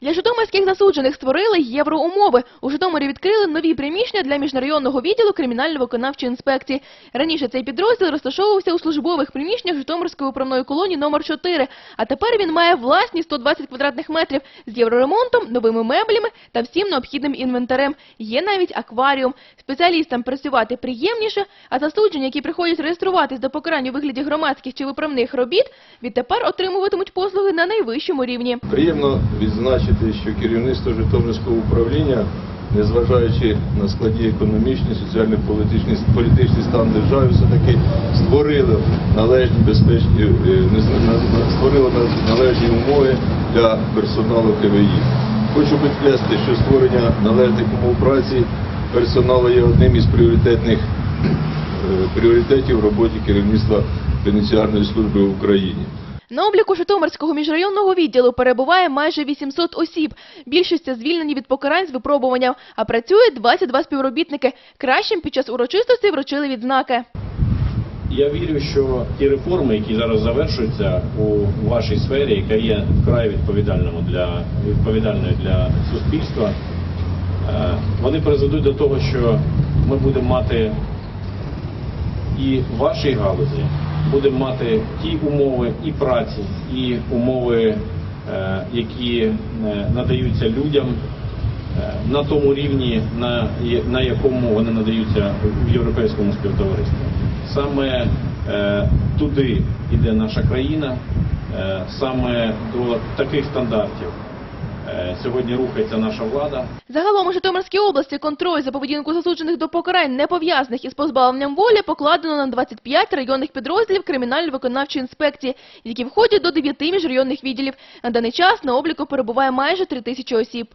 Для житомирських засуджених створили євроумови. У Житомирі відкрили нові приміщення для міжрайонного відділу кримінально-виконавчої інспекції. Раніше цей підрозділ розташовувався у службових приміщеннях Житомирської управної колонії номер 4 а тепер він має власні 120 квадратних метрів з євроремонтом, новими меблями та всім необхідним інвентарем. Є навіть акваріум. Спеціалістам працювати приємніше, а засуджені, які приходять реєструватись до покарань у вигляді громадських чи виправних робіт, відтепер отримуватимуть послуги на найвищому рівні. Приємно відзначити, що керівництво Житомирського управління, незважаючи на складні економічні, соціально-політичні політичний стан держави, все-таки створило належні безпечні е, створило належні умови для персоналу КВІ. Хочу підкреслити, що створення належних умов праці персоналу є одним із пріоритетних е, пріоритетів в роботі керівництва пенітенціарної служби в Україні. На обліку Житомирського міжрайонного відділу перебуває майже 800 осіб. Більшість звільнені від покарань з випробуванням, а працює 22 співробітники. Кращим під час урочистості вручили відзнаки. Я вірю, що ті реформи, які зараз завершуються у вашій сфері, яка є вкрай відповідальною для відповідальною для суспільства, е, вони призведуть до того, що ми будемо мати і в вашій галузі будемо мати ті умови і праці, і умови, е, які е, надаються людям е, на тому рівні, на, якому вони надаються в європейському співтоваристві. Саме туди йде наша країна, саме до таких стандартів сьогодні рухається наша влада. Загалом у Житомирській області контроль за поведінку засуджених до покарань, не пов'язаних із позбавленням волі, покладено на 25 районних підрозділів кримінально-виконавчої інспекції, які входять до 9 міжрайонних відділів. На даний час на обліку перебуває майже 3 тисячі осіб.